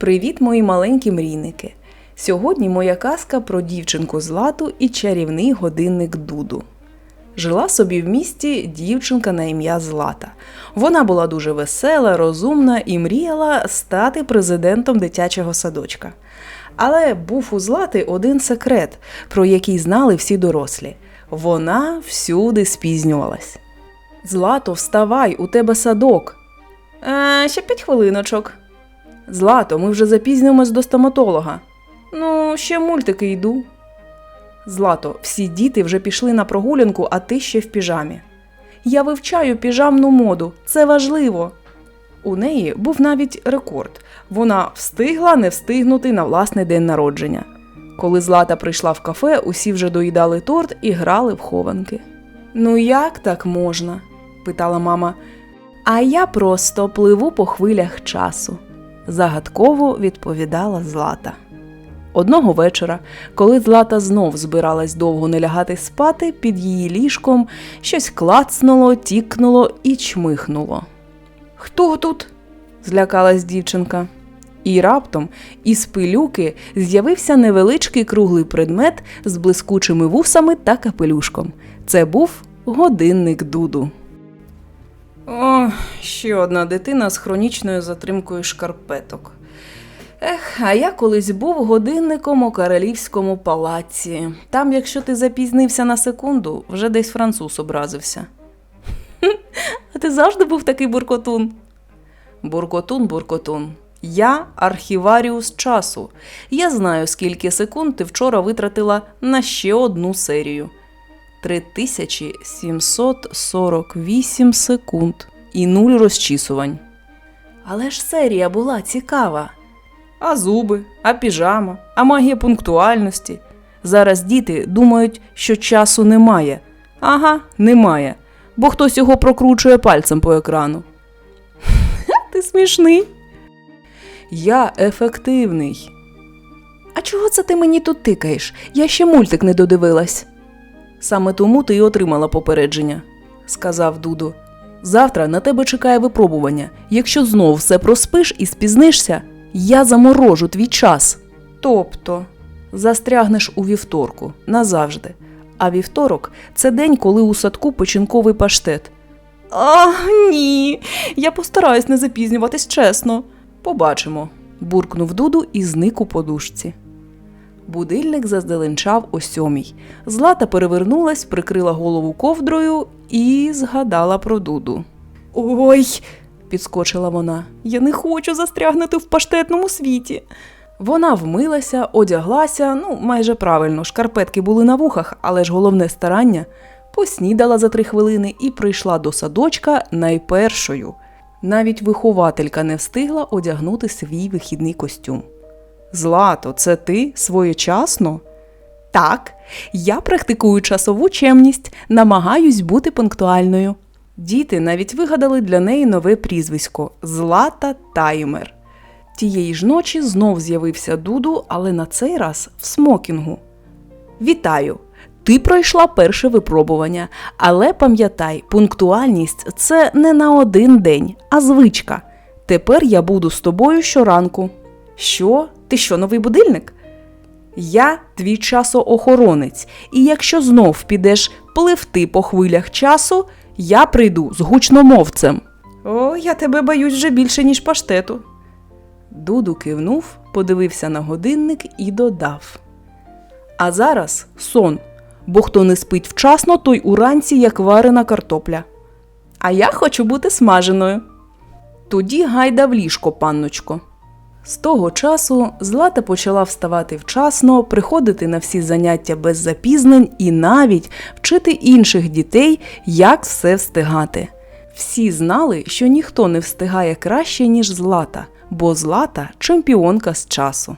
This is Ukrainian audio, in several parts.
Привіт, мої маленькі мрійники! Сьогодні моя казка про дівчинку Злату і чарівний годинник Дуду. Жила собі в місті дівчинка на ім'я Злата. Вона була дуже весела, розумна і мріяла стати президентом дитячого садочка. Але був у Злати один секрет, про який знали всі дорослі. Вона всюди спізнювалась. Злато, вставай, у тебе садок. А, ще п'ять хвилиночок. Злато, ми вже запізнимось до стоматолога. Ну, ще мультики йду. Злато, всі діти вже пішли на прогулянку, а ти ще в піжамі. Я вивчаю піжамну моду, це важливо. У неї був навіть рекорд. Вона встигла не встигнути на власний день народження. Коли Злата прийшла в кафе, усі вже доїдали торт і грали в хованки. Ну як так можна? питала мама. А я просто пливу по хвилях часу, загадково відповідала Злата. Одного вечора, коли Злата знов збиралась довго не лягати спати, під її ліжком щось клацнуло, тікнуло і чмихнуло. Хто тут? злякалась дівчинка. І раптом із пилюки з'явився невеличкий круглий предмет з блискучими вусами та капелюшком. Це був годинник Дуду. О, ще одна дитина з хронічною затримкою шкарпеток. Ех, а я колись був годинником у королівському палаці. Там, якщо ти запізнився на секунду, вже десь француз образився. А ти завжди був такий буркотун. Буркотун, буркотун. Я архіваріус часу. Я знаю, скільки секунд ти вчора витратила на ще одну серію. 3748 секунд і нуль розчісувань. Але ж серія була цікава. А зуби, а піжама, а магія пунктуальності. Зараз діти думають, що часу немає. Ага, немає, бо хтось його прокручує пальцем по екрану. Ти смішний. Я ефективний. А чого це ти мені тут тикаєш? Я ще мультик не додивилась. Саме тому ти й отримала попередження, сказав Дудо. Завтра на тебе чекає випробування. Якщо знов все проспиш і спізнишся, я заморожу твій час. Тобто застрягнеш у вівторку назавжди. А вівторок це день, коли у садку печінковий паштет. А, ні. Я постараюсь не запізнюватись чесно. Побачимо, буркнув Дуду і зник у подушці. Будильник зазделенчав о сьомій. Злата перевернулась, прикрила голову ковдрою і згадала про Дуду. Ой, підскочила вона. Я не хочу застрягнути в паштетному світі. Вона вмилася, одяглася, ну, майже правильно, шкарпетки були на вухах, але ж головне старання. Поснідала за три хвилини і прийшла до садочка найпершою. Навіть вихователька не встигла одягнути свій вихідний костюм. Злато, це ти своєчасно? Так, я практикую часову чемність, намагаюсь бути пунктуальною. Діти навіть вигадали для неї нове прізвисько Злата Таймер. Тієї ж ночі знов з'явився Дуду, але на цей раз в смокінгу. Вітаю! Ти пройшла перше випробування, але пам'ятай, пунктуальність це не на один день, а звичка. Тепер я буду з тобою щоранку. Що? Ти що, новий будильник? Я твій часоохоронець, і якщо знов підеш пливти по хвилях часу, я прийду з гучномовцем. О, я тебе боюсь вже більше, ніж паштету. Дуду кивнув, подивився на годинник і додав. А зараз сон, бо хто не спить вчасно, той уранці як варена картопля. А я хочу бути смаженою. Тоді гайда в ліжко, панночко. З того часу Злата почала вставати вчасно, приходити на всі заняття без запізнень і навіть вчити інших дітей, як все встигати. Всі знали, що ніхто не встигає краще, ніж Злата, бо Злата чемпіонка з часу.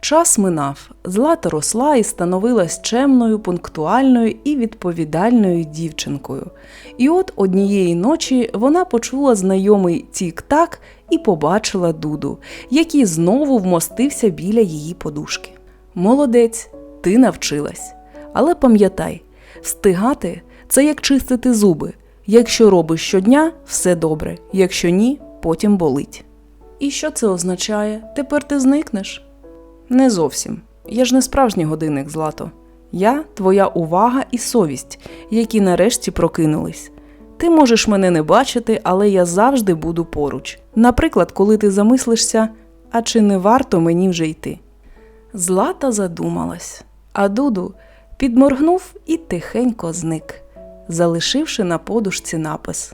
Час минав. Злата росла і становилась чемною, пунктуальною і відповідальною дівчинкою. І от однієї ночі вона почула знайомий тік-так і побачила Дуду, який знову вмостився біля її подушки. Молодець, ти навчилась. Але пам'ятай, встигати це як чистити зуби. Якщо робиш щодня, все добре, якщо ні, потім болить. І що це означає? Тепер ти зникнеш? Не зовсім. Я ж не справжній годинник, Злато. Я твоя увага і совість, які нарешті прокинулись. Ти можеш мене не бачити, але я завжди буду поруч. Наприклад, коли ти замислишся, а чи не варто мені вже йти? Злата задумалась, а Дуду підморгнув і тихенько зник, залишивши на подушці напис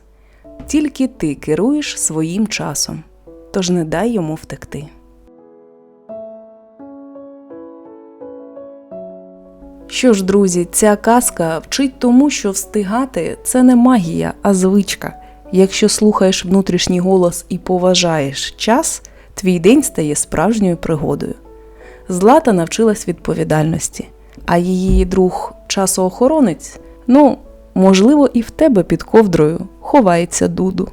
Тільки ти керуєш своїм часом, тож не дай йому втекти. Що ж, друзі, ця казка вчить тому, що встигати це не магія, а звичка. Якщо слухаєш внутрішній голос і поважаєш час, твій день стає справжньою пригодою. Злата навчилась відповідальності, а її друг часоохоронець, ну, можливо, і в тебе під ковдрою ховається дуду.